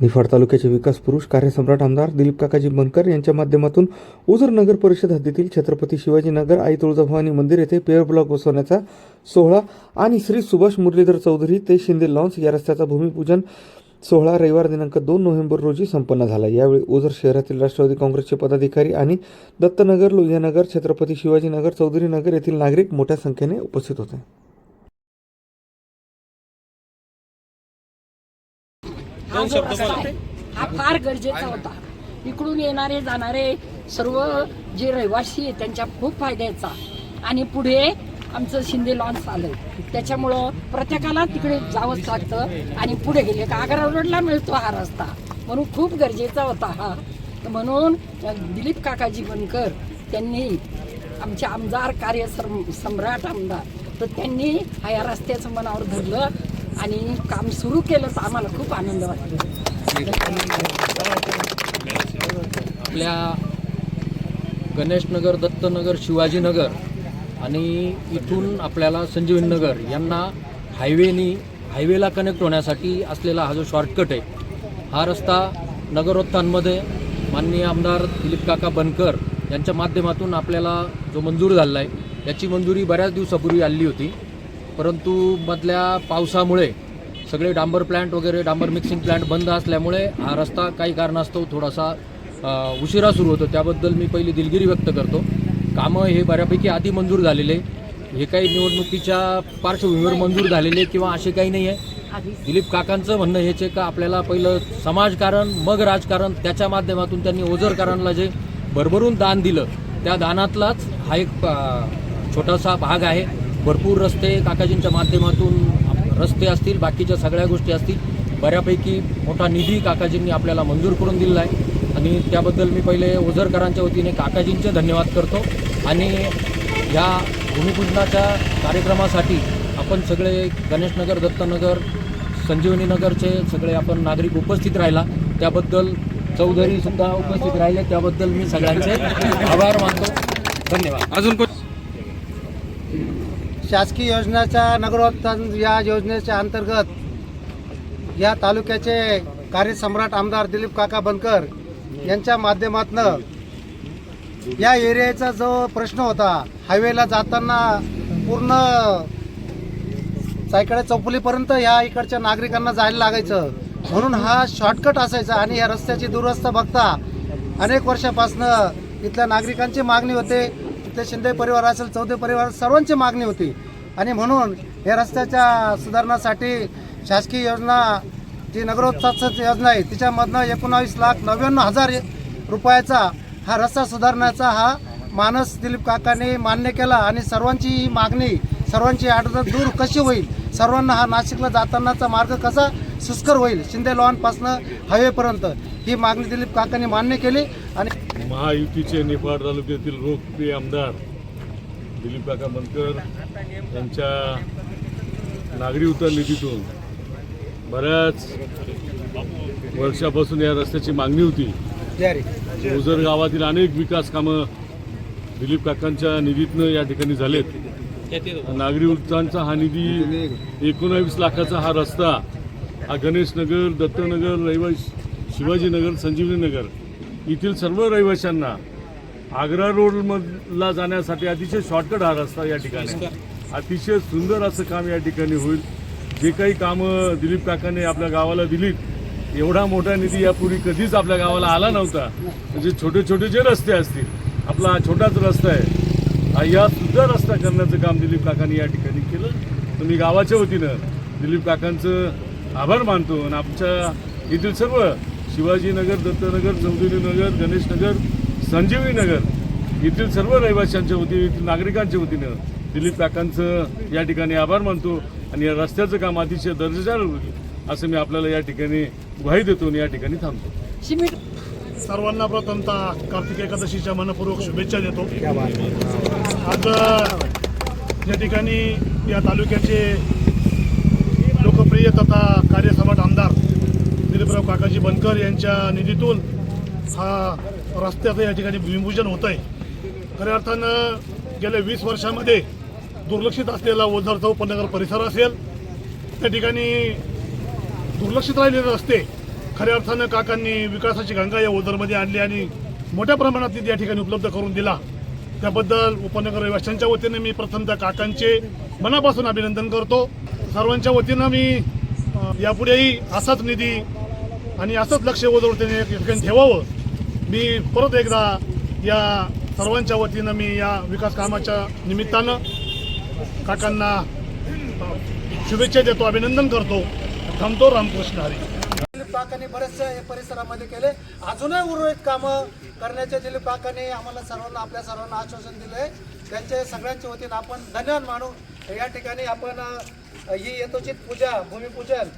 निफाड तालुक्याचे विकास पुरुष कार्यसम्राट आमदार दिलीप काकाजी बनकर यांच्या माध्यमातून ओझर नगर परिषद हद्दीतील छत्रपती शिवाजी नगर आई तुळजाभवानी मंदिर येथे पेअर ब्लॉक बसवण्याचा सोहळा आणि श्री सुभाष मुरलीधर चौधरी ते शिंदे लॉन्स या रस्त्याचा भूमिपूजन सोहळा रविवार दिनांक दोन नोव्हेंबर रोजी संपन्न झाला. यावेळी ओझर शहरातील राष्ट्रवादी काँग्रेसचे पदाधिकारी आणि दत्तनगर लोहियानगर छत्रपती शिवाजी नगर चौधरी नगर येथील नागरिक मोठ्या संख्येने उपस्थित होते. जो रस्ता आहे, हा फार गरजेचा होता. इकडून येणारे जाणारे सर्व जे रहिवासी आहे त्यांच्या खूप फायद्याचा आणि पुढे आमचं शिंदे लॉन्स आलं त्याच्यामुळं प्रत्येकाला तिकडे जावंच लागतं आणि पुढे गेले का आग्रा रोडला मिळतो हा रस्ता. म्हणून खूप गरजेचा होता हा. तर म्हणून दिलीप काकाजी बनकर त्यांनी आमचे आमदार कार्य सम- सम्राट आमदार तर त्यांनी हा या रस्त्याचं मनावर धरलं. आणि काम सुरू केलं तर आम्हाला खूप आनंद वाटतो. आपल्या गणेशनगर दत्तनगर शिवाजीनगर आणि इथून आपल्याला संजीवनगर यांना हायवेनी हायवेला कनेक्ट होण्यासाठी असलेला हा जो शॉर्टकट आहे हा रस्ता नगरोत्थानमध्ये माननीय आमदार दिलीप काका बनकर यांच्या माध्यमातून आपल्याला जो मंजूर झाला आहे याची मंजुरी बऱ्याच दिवसापूर्वी आली होती. परंतु मधल्या पावसामुळे सगळे डांबर प्लांट वगैरे डांबर मिक्सिंग प्लांट बंद असल्यामुळे हा रस्ता काही कारणास्तव थोडासा उशिरा सुरू होतो. त्याबद्दल मी पहिली दिलगिरी व्यक्त करतो. कामं हे बऱ्यापैकी आधी मंजूर झालेले. हे काही निवडणुकीच्या पार्श्वभूमीवर मंजूर झालेले किंवा असे काही नाही आहे दिलीप काकांचं म्हणणं हेच आहे का आपल्याला पहिलं समाजकारण मग राजकारण त्याच्या माध्यमातून त्यांनी ओझरकारांना जे भरभरून दान दिलं त्या दानातलाच हा एक छोटासा भाग आहे. भरपूर रस्ते काकाजींच्या माध्यमातून रस्ते असतील बाकीच्या सगळ्या गोष्टी असतील. बऱ्यापैकी मोठा निधी काकाजींनी आपल्याला मंजूर करून दिलेला आहे. आणि त्याबद्दल मी पहिले ओझरकरांच्या वतीने काकाजींचे धन्यवाद करतो. आणि या भूमिपूजनाच्या कार्यक्रमासाठी आपण सगळे गणेशनगर दत्तनगर संजीवनीनगरचे सगळे आपण नागरिक उपस्थित राहिला. त्याबद्दल चौधरीसुद्धा उपस्थित राहिले. त्याबद्दल मी सगळ्यांचे आभार मानतो. धन्यवाद. अजून शासकीय योजनेच्या नगरोत्थान या योजनेच्या अंतर्गत या तालुक्याचे कार्यसम्राट आमदार दिलीप काका बनकर यांच्या माध्यमातनं या एरियाचा जो प्रश्न होता हायवेला जाताना पूर्ण सायकडे चौफुलीपर्यंत या इकडच्या नागरिकांना जायला लागायचं. म्हणून हा शॉर्टकट असायचा आणि या रस्त्याची दुरवस्था बघता अनेक वर्षापासनं इथल्या नागरिकांची मागणी होते. ते शिंदे परिवार असेल चौधरी परिवार सर्वांची मागणी होती. आणि म्हणून या रस्त्याच्या सुधारणासाठी शासकीय योजना जी नगरोत्थान योजना आहे तिच्यामधनं एकोणावीस लाख नव्याण्णव हजार रुपयाचा हा रस्ता सुधारण्याचा हा मानस दिलीप काकांनी मान्य केला. आणि सर्वांची ही मागणी सर्वांची अडचण दूर कशी होईल? सर्वांना हा नाशिकला जातानाचा मार्ग कसा सुस्कर होईल. शिंदे लॉनपासनं हायवेपर्यंत ही मागणी दिलीप काकांनी मान्य केली आणि महायुतीचे निफाड तालुक्यातील लोकप्रिय आमदार दिलीप काका बनकर यांच्या नागरी उतर निधीतून बऱ्याच वर्षापासून या रस्त्याची मागणी होती. ओझर गावातील अनेक विकास कामं दिलीप काकांच्या निधीतनं या ठिकाणी झालेत. नागरी उड्डाणचा हा निधी एकोणावीस लाखाचा हा रस्ता हा गणेशनगर दत्तनगर रहिवासी शिवाजीनगर संजीवनीनगर येथील सर्व रहिवाशांना आग्रा रोडमधला जाण्यासाठी अतिशय शॉर्टकट हा रस्ता या ठिकाणी अतिशय सुंदर असं काम या ठिकाणी होईल. जे काही कामं दिलीप काकाने आपल्या गावाला दिलीत एवढा मोठा निधी यापूर्वी कधीच आपल्या गावाला आला नव्हता. म्हणजे छोटे छोटे जे रस्ते असतील आपला हा छोटाच रस्ता आहे या सुद्धा रस्ता करण्याचं काम दिलीप काकांनी या ठिकाणी केलं. तर मी गावाच्या वतीनं दिलीप काकांचं आभार मानतो. आणि आमच्या येथील सर्व शिवाजीनगर दत्तनगर चौधरीनगर गणेशनगर संजीवनी नगर येथील सर्व रहिवाशांच्या वतीने येथील नागरिकांच्या वतीनं दिलीप काकांचं या ठिकाणी आभार मानतो. आणि या रस्त्याचं काम अतिशय दर्जेदार होईल असं मी आपल्याला या ठिकाणी ग्वाही देतो आणि या ठिकाणी थांबतो. सर्वांना प्रथमतः कार्तिक एकादशीच्या मनपूर्वक शुभेच्छा देतो. आज या ठिकाणी या तालुक्याचे प्रिय तथा कार्यसम्राट आमदार दिलीपराव काकाजी बनकर यांच्या निधीतून हा रस्त्याचं या ठिकाणी भूमिपूजन होत आहे खऱ्या अर्थानं गेल्या वीस वर्षामध्ये दुर्लक्षित असलेला ओझर चौपन्नगर परिसर असेल त्या ठिकाणी दुर्लक्षित राहिलेले रस्ते खऱ्या अर्थानं काकांनी विकासाची गंगा या ओझरमध्ये आणली आणि मोठ्या प्रमाणात निधी या ठिकाणी उपलब्ध करून दिला. त्याबद्दल उपनगर रहिवाशांच्या वतीने मी प्रथमतः काकांचे मनापासून अभिनंदन करतो. सर्वांच्या वतीनं मी यापुढेही असाच निधी आणि असंच लक्ष ओझरतेने ठिकाणी ठेवावं. मी परत एकदा या सर्वांच्या वतीनं मी या विकास कामाच्या निमित्तानं काकांना शुभेच्छा देतो अभिनंदन करतो. थांबतो रामकृष्ण हरी. दिलीप काकांनी बरेचसे हे परिसरामध्ये केले. अजूनही उर्वरित कामं करण्याचे दिलीप काकांनी आम्हाला सर्वांना आपल्या सर्वांना आश्वासन दिले त्यांचे सगळ्यांच्या वतीनं आपण धन्यवाद मानू. या ठिकाणी आपण ही यथोचित पूजा भूमिपूजन